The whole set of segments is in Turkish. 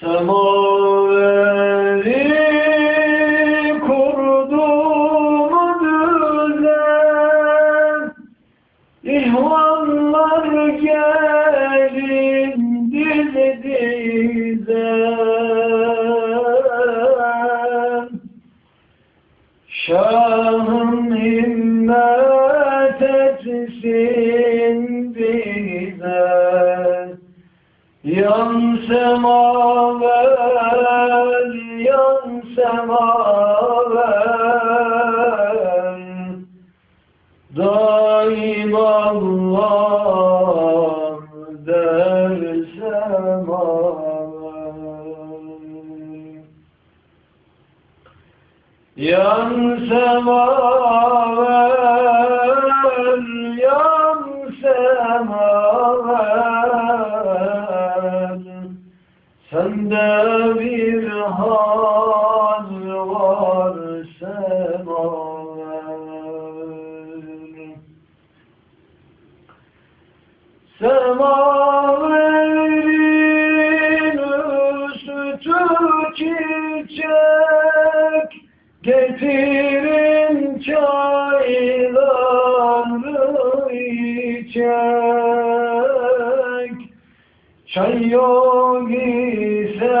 Semaveri kurdum düzen. İhvanlar gelin dizi dizen Şahım himmet Yan semaver, yan semaver Daim Allah der semaver Yan semaver, yan semaver Sende bir hal var semaver Semaverin üstü çiçek Getirin çayları içek Çay yok ise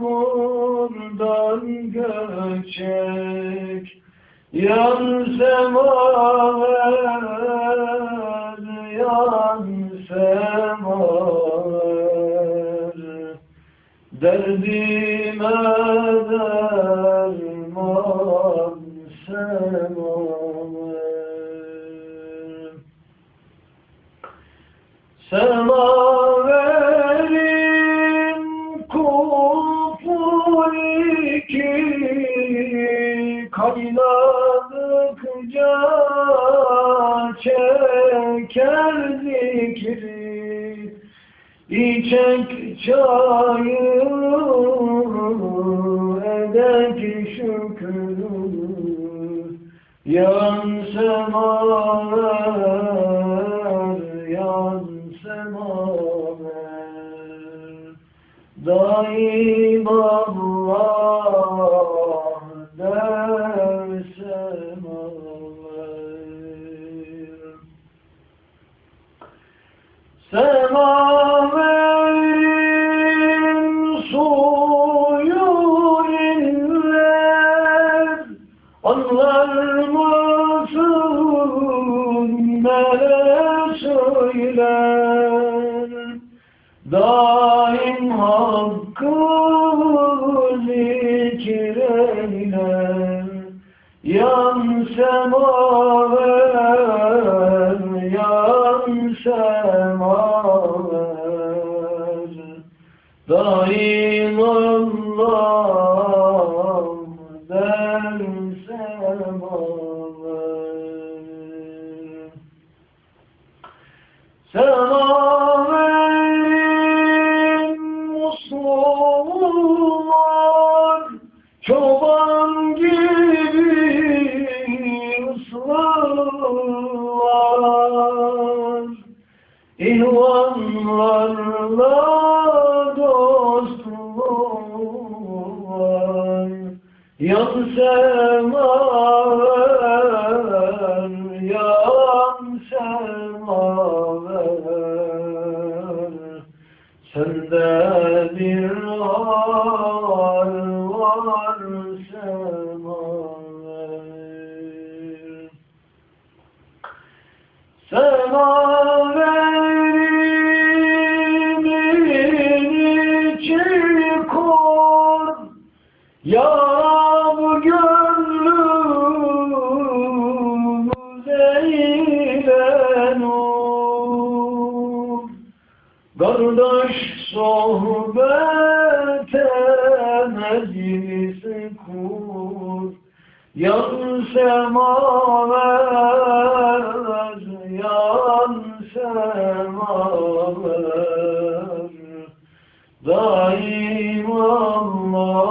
buradan göçek Yan semaver, yan semaver Derdime derman semaver Semaverin Kaynadıkça çeker zikri İçek çayı edek şükrü. Yan semaver, yan semaver Daim söyler Daim hakkı zikreyler Yan semaver, yan semaver Daim Allah İhvanlarla dostlar Yan semaver, Kardeş sohbete meclis kur. Yan semaver, yan semaver Daim Allah